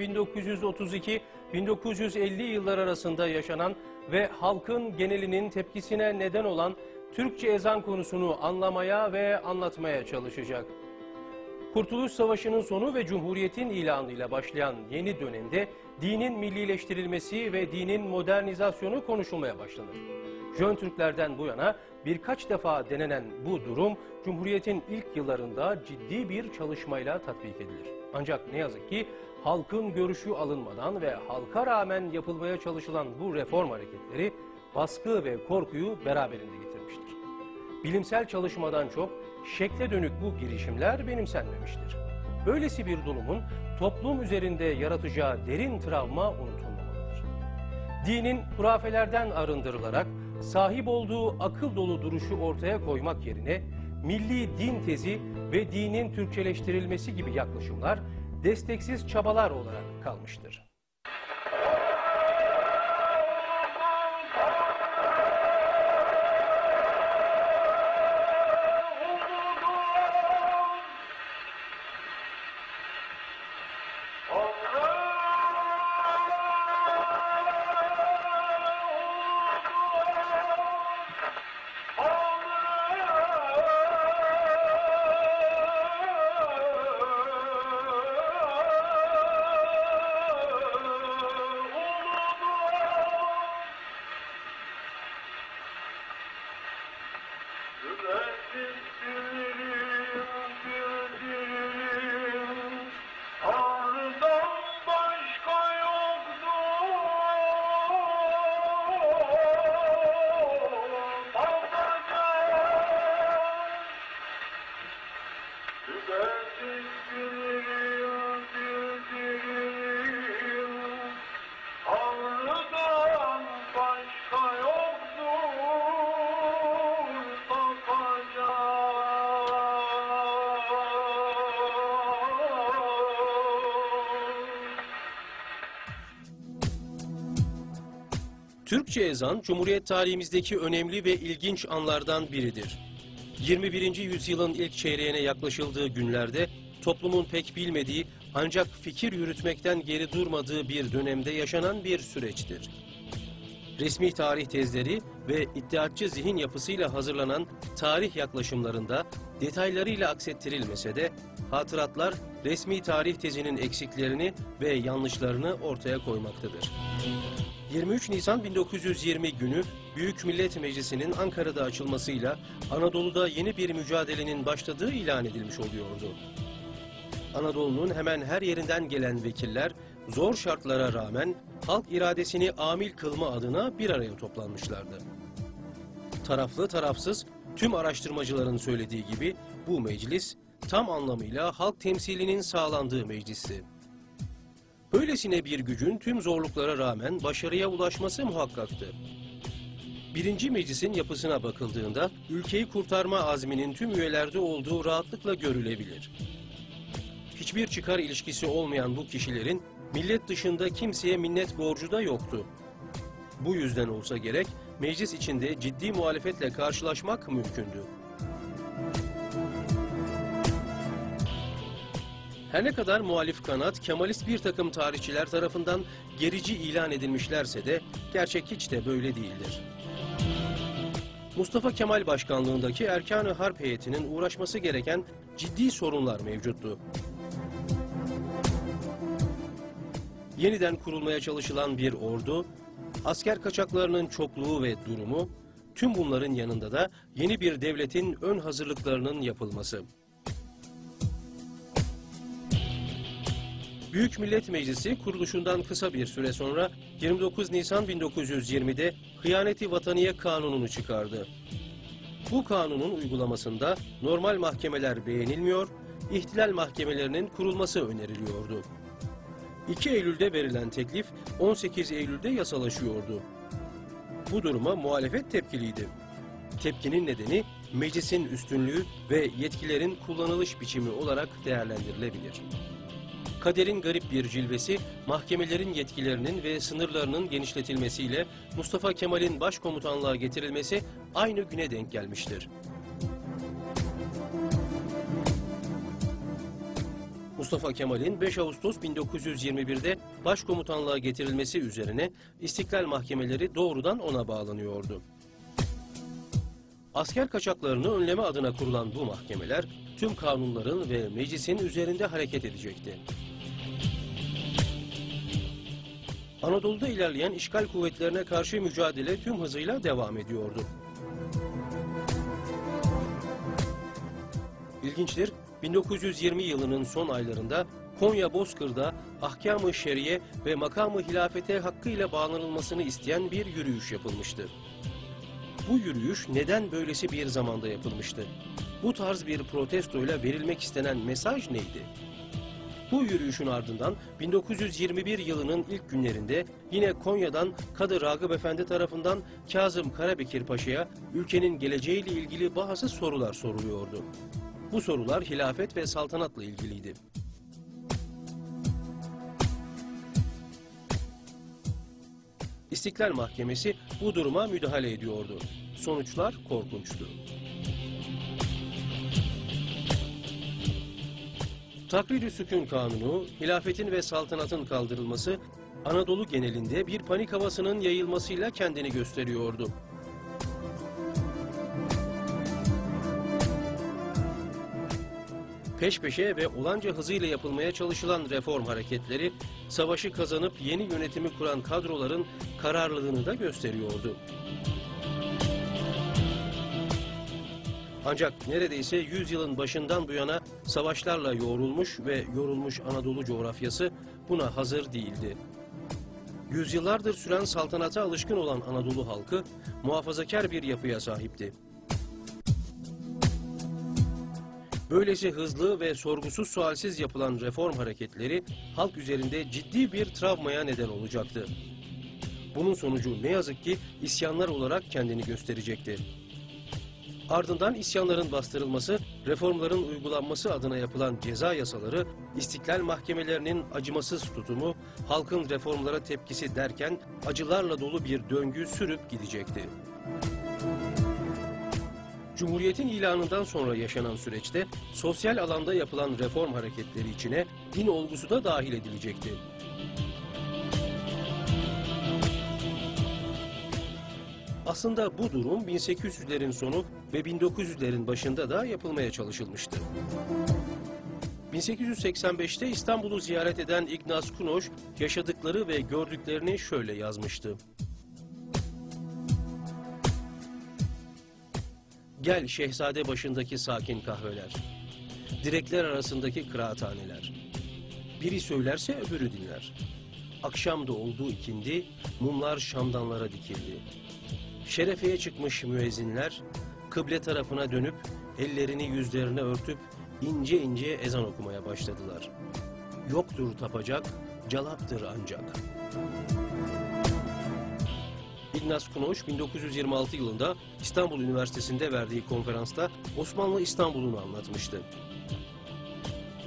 1932-1950 yıllar arasında yaşanan ve halkın genelinin tepkisine neden olan Türkçe ezan konusunu anlamaya ve anlatmaya çalışacak. Kurtuluş Savaşı'nın sonu ve Cumhuriyet'in ilanıyla başlayan yeni dönemde dinin millileştirilmesi ve dinin modernizasyonu konuşulmaya başlanır. Jön Türklerden bu yana birkaç defa denenen bu durum Cumhuriyet'in ilk yıllarında ciddi bir çalışmayla tatbik edilir. Ancak ne yazık ki halkın görüşü alınmadan ve halka rağmen yapılmaya çalışılan bu reform hareketleri baskı ve korkuyu beraberinde getirmiştir. Bilimsel çalışmadan çok şekle dönük bu girişimler benimsenmemiştir. Böylesi bir durumun toplum üzerinde yaratacağı derin travma unutulmamalıdır. Dinin hurafelerden arındırılarak sahip olduğu akıl dolu duruşu ortaya koymak yerine milli din tezi ve dinin Türkçeleştirilmesi gibi yaklaşımlar desteksiz çabalar olarak kalmıştır. Türkçe ezan Cumhuriyet tarihimizdeki önemli ve ilginç anlardan biridir. 21. yüzyılın ilk çeyreğine yaklaşıldığı günlerde toplumun pek bilmediği ancak fikir yürütmekten geri durmadığı bir dönemde yaşanan bir süreçtir. Resmi tarih tezleri ve iddiatçı zihin yapısıyla hazırlanan tarih yaklaşımlarında detaylarıyla aksettirilmese de hatıratlar resmi tarih tezinin eksiklerini ve yanlışlarını ortaya koymaktadır. 23 Nisan 1920 günü Büyük Millet Meclisi'nin Ankara'da açılmasıyla Anadolu'da yeni bir mücadelenin başladığı ilan edilmiş oluyordu. Anadolu'nun hemen her yerinden gelen vekiller zor şartlara rağmen halk iradesini amil kılma adına bir araya toplanmışlardı. Taraflı tarafsız tüm araştırmacıların söylediği gibi bu meclis tam anlamıyla halk temsilinin sağlandığı meclisti. Böylesine bir gücün tüm zorluklara rağmen başarıya ulaşması muhakkaktı. Birinci meclisin yapısına bakıldığında ülkeyi kurtarma azminin tüm üyelerde olduğu rahatlıkla görülebilir. Hiçbir çıkar ilişkisi olmayan bu kişilerin millet dışında kimseye minnet borcu da yoktu. Bu yüzden olsa gerek meclis içinde ciddi muhalefetle karşılaşmak mümkündü. Her ne kadar muhalif kanat, Kemalist bir takım tarihçiler tarafından gerici ilan edilmişlerse de gerçek hiç de böyle değildir. Mustafa Kemal başkanlığındaki Erkan-ı Harp heyetinin uğraşması gereken ciddi sorunlar mevcuttu. Yeniden kurulmaya çalışılan bir ordu, asker kaçaklarının çokluğu ve durumu, tüm bunların yanında da yeni bir devletin ön hazırlıklarının yapılması. Büyük Millet Meclisi kuruluşundan kısa bir süre sonra 29 Nisan 1920'de Hıyaneti Vataniye Kanunu'nu çıkardı. Bu kanunun uygulamasında normal mahkemeler beğenilmiyor, ihtilal mahkemelerinin kurulması öneriliyordu. 2 Eylül'de verilen teklif 18 Eylül'de yasalaşıyordu. Bu duruma muhalefet tepkiliydi. Tepkinin nedeni meclisin üstünlüğü ve yetkilerin kullanılış biçimi olarak değerlendirilebilir. Kaderin garip bir cilvesi, mahkemelerin yetkilerinin ve sınırlarının genişletilmesiyle Mustafa Kemal'in başkomutanlığa getirilmesi aynı güne denk gelmiştir. Mustafa Kemal'in 5 Ağustos 1921'de başkomutanlığa getirilmesi üzerine istiklal mahkemeleri doğrudan ona bağlanıyordu. Asker kaçaklarını önleme adına kurulan bu mahkemeler tüm kanunların ve meclisin üzerinde hareket edecekti. Anadolu'da ilerleyen işgal kuvvetlerine karşı mücadele tüm hızıyla devam ediyordu. İlginçtir, 1920 yılının son aylarında Konya Bozkır'da ahkam-ı şeriye ve makamı hilafete hakkıyla bağlanılmasını isteyen bir yürüyüş yapılmıştı. Bu yürüyüş neden böylesi bir zamanda yapılmıştı? Bu tarz bir protestoyla verilmek istenen mesaj neydi? Bu yürüyüşün ardından 1921 yılının ilk günlerinde yine Konya'dan Kadı Ragıp Efendi tarafından Kazım Karabekir Paşa'ya ülkenin geleceğiyle ilgili bazı sorular soruluyordu. Bu sorular hilafet ve saltanatla ilgiliydi. İstiklal Mahkemesi bu duruma müdahale ediyordu. Sonuçlar korkunçtu. Takrir-i Sükun Kanunu, hilafetin ve saltanatın kaldırılması, Anadolu genelinde bir panik havasının yayılmasıyla kendini gösteriyordu. Peş peşe ve olanca hızıyla yapılmaya çalışılan reform hareketleri, savaşı kazanıp yeni yönetimi kuran kadroların kararlılığını da gösteriyordu. Ancak neredeyse 100 yılın başından bu yana savaşlarla yoğrulmuş ve yorulmuş Anadolu coğrafyası buna hazır değildi. Yüzyıllardır süren saltanata alışkın olan Anadolu halkı muhafazakar bir yapıya sahipti. Böylesi hızlı ve sorgusuz sualsiz yapılan reform hareketleri halk üzerinde ciddi bir travmaya neden olacaktı. Bunun sonucu ne yazık ki isyanlar olarak kendini gösterecekti. Ardından isyanların bastırılması, reformların uygulanması adına yapılan ceza yasaları, istiklal mahkemelerinin acımasız tutumu, halkın reformlara tepkisi derken acılarla dolu bir döngü sürüp gidecekti. Cumhuriyetin ilanından sonra yaşanan süreçte sosyal alanda yapılan reform hareketleri içine din olgusu da dahil edilecekti. Aslında bu durum 1800'lerin sonu ve 1900'lerin başında da yapılmaya çalışılmıştı. 1885'te İstanbul'u ziyaret eden Ignaz Kunoş yaşadıkları ve gördüklerini şöyle yazmıştı. Gel şehzade başındaki sakin kahveler. Direkler arasındaki kıraathaneler. Biri söylerse öbürü dinler. Akşam da oldu ikindi, mumlar şamdanlara dikildi. Şerefeye çıkmış müezzinler, kıble tarafına dönüp, ellerini yüzlerine örtüp, ince ince ezan okumaya başladılar. Yoktur tapacak, calaptır ancak. İgnaz Kunoş 1926 yılında İstanbul Üniversitesi'nde verdiği konferansta Osmanlı İstanbul'unu anlatmıştı.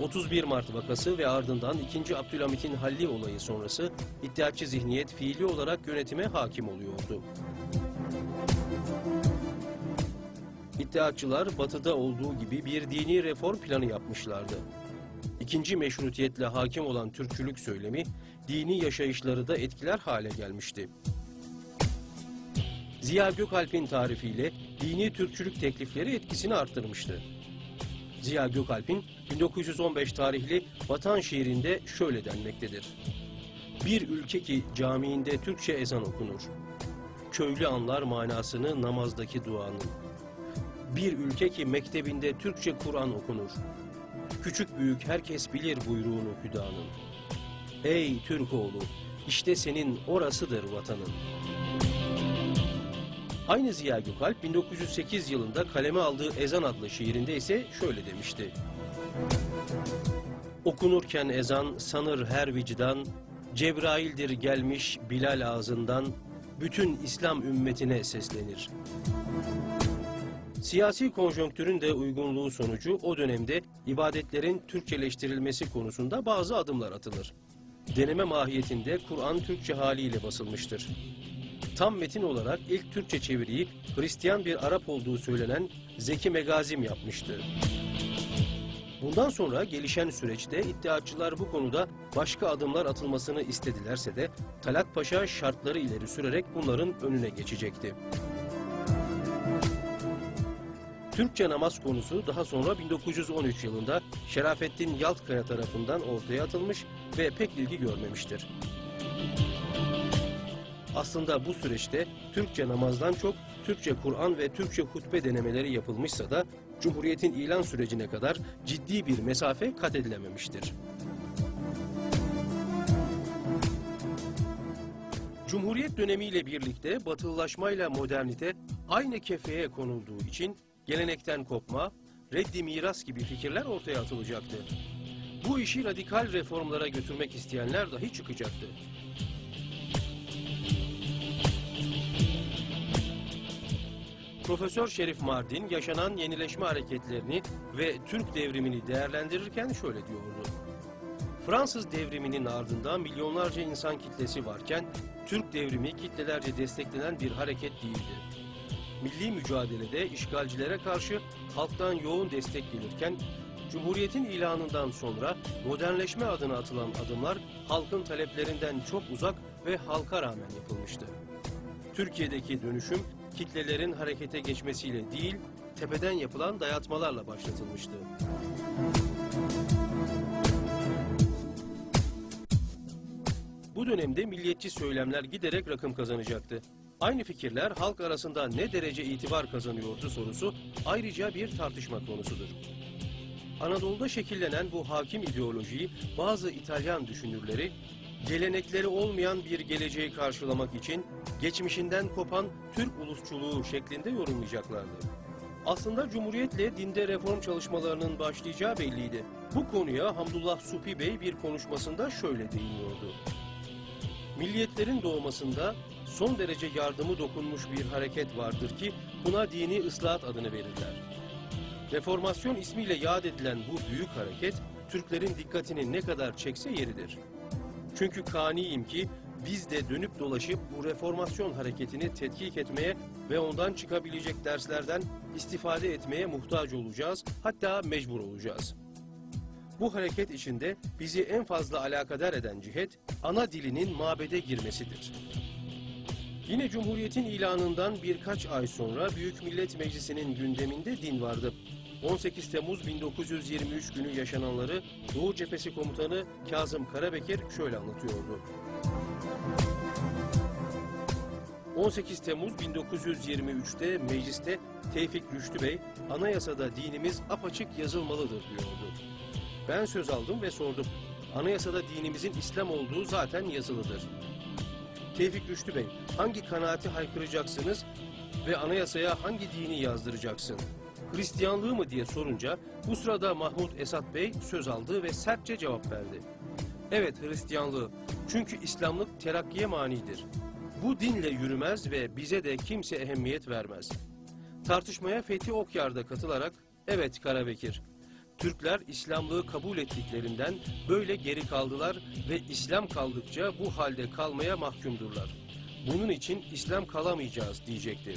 31 Mart vakası ve ardından 2. Abdülhamit'in halli olayı sonrası iddiatçı zihniyet fiili olarak yönetime hakim oluyordu. İddiatçılar batıda olduğu gibi bir dini reform planı yapmışlardı. İkinci meşrutiyetle hakim olan Türkçülük söylemi dini yaşayışları da etkiler hale gelmişti. Ziya Gökalp'in tarifiyle dini Türkçülük teklifleri etkisini arttırmıştı. Ziya Gökalp'in 1915 tarihli Vatan şiirinde şöyle denmektedir. Bir ülke ki camiinde Türkçe ezan okunur. Köylü anlar manasını namazdaki duanın. Bir ülke ki mektebinde Türkçe Kur'an okunur. Küçük büyük herkes bilir buyruğunu hüdanın. Ey Türkoğlu, işte senin orasıdır vatanın. Aynı Ziya Gökalp 1908 yılında kaleme aldığı Ezan adlı şiirinde ise şöyle demişti. Okunurken ezan sanır her vicdan, Cebrail'dir gelmiş Bilal ağzından, bütün İslam ümmetine seslenir. Siyasi konjonktürün de uygunluğu sonucu o dönemde ibadetlerin Türkçeleştirilmesi konusunda bazı adımlar atılır. Deneme mahiyetinde Kur'an Türkçe haliyle basılmıştır. Tam metin olarak ilk Türkçe çeviriyi Hristiyan bir Arap olduğu söylenen Zeki Megazim yapmıştı. Bundan sonra gelişen süreçte iddiatçılar bu konuda başka adımlar atılmasını istedilerse de Talat Paşa şartları ileri sürerek bunların önüne geçecekti. Türkçe namaz konusu daha sonra 1913 yılında Şerafettin Yaltkaya tarafından ortaya atılmış ve pek ilgi görmemiştir. Aslında bu süreçte Türkçe namazdan çok Türkçe Kur'an ve Türkçe hutbe denemeleri yapılmışsa da Cumhuriyet'in ilan sürecine kadar ciddi bir mesafe kat edilememiştir. Cumhuriyet dönemiyle birlikte batılılaşmayla modernite aynı kefeye konulduğu için gelenekten kopma, reddi miras gibi fikirler ortaya atılacaktı. Bu işi radikal reformlara götürmek isteyenler dahi çıkacaktı. Profesör Şerif Mardin yaşanan yenileşme hareketlerini ve Türk devrimini değerlendirirken şöyle diyordu. Fransız devriminin ardında milyonlarca insan kitlesi varken Türk devrimi kitlelerce desteklenen bir hareket değildi. Milli mücadelede işgalcilere karşı halktan yoğun destek gelirken Cumhuriyetin ilanından sonra modernleşme adına atılan adımlar halkın taleplerinden çok uzak ve halka rağmen yapılmıştı. Türkiye'deki dönüşüm kitlelerin harekete geçmesiyle değil, tepeden yapılan dayatmalarla başlatılmıştı. Bu dönemde milliyetçi söylemler giderek rakım kazanacaktı. Aynı fikirler halk arasında ne derece itibar kazanıyordu sorusu ayrıca bir tartışma konusudur. Anadolu'da şekillenen bu hakim ideolojiyi bazı İtalyan düşünürleri gelenekleri olmayan bir geleceği karşılamak için geçmişinden kopan Türk ulusçuluğu şeklinde yorumlayacaklardı. Aslında Cumhuriyet'le dinde reform çalışmalarının başlayacağı belliydi. Bu konuya Hamdullah Supi Bey bir konuşmasında şöyle değiniyordu. Milliyetlerin doğmasında son derece yardımı dokunmuş bir hareket vardır ki buna dini ıslahat adını verirler. Reformasyon ismiyle yad edilen bu büyük hareket Türklerin dikkatini ne kadar çekse yeridir. Çünkü kaniyim ki biz de dönüp dolaşıp bu reformasyon hareketini tetkik etmeye ve ondan çıkabilecek derslerden istifade etmeye muhtaç olacağız, hatta mecbur olacağız. Bu hareket içinde bizi en fazla alakadar eden cihet ana dilinin mabede girmesidir. Yine Cumhuriyet'in ilanından birkaç ay sonra Büyük Millet Meclisi'nin gündeminde din vardı. 18 Temmuz 1923 günü yaşananları Doğu Cephesi Komutanı Kazım Karabekir şöyle anlatıyordu. 18 Temmuz 1923'te mecliste Tevfik Rüştü Bey, anayasada dinimiz apaçık yazılmalıdır diyordu. Ben söz aldım ve sordum. Anayasada dinimizin İslam olduğu zaten yazılıdır. Tevfik Rüştü Bey, hangi kanaati haykıracaksınız ve anayasaya hangi dini yazdıracaksın? Hristiyanlığı mı diye sorunca bu sırada Mahmut Esat Bey söz aldı ve sertçe cevap verdi. Evet Hristiyanlığı. Çünkü İslamlık terakkiye manidir. Bu dinle yürümez ve bize de kimse ehemmiyet vermez. Tartışmaya Fethi Okyar da katılarak, evet Karabekir, Türkler İslamlığı kabul ettiklerinden böyle geri kaldılar ve İslam kaldıkça bu halde kalmaya mahkumdurlar. Bunun için İslam kalamayacağız diyecekti.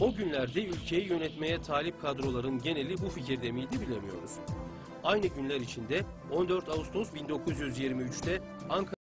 O günlerde ülkeyi yönetmeye talip kadroların geneli bu fikirde miydi bilemiyoruz. Aynı günler içinde 14 Ağustos 1923'te Ankara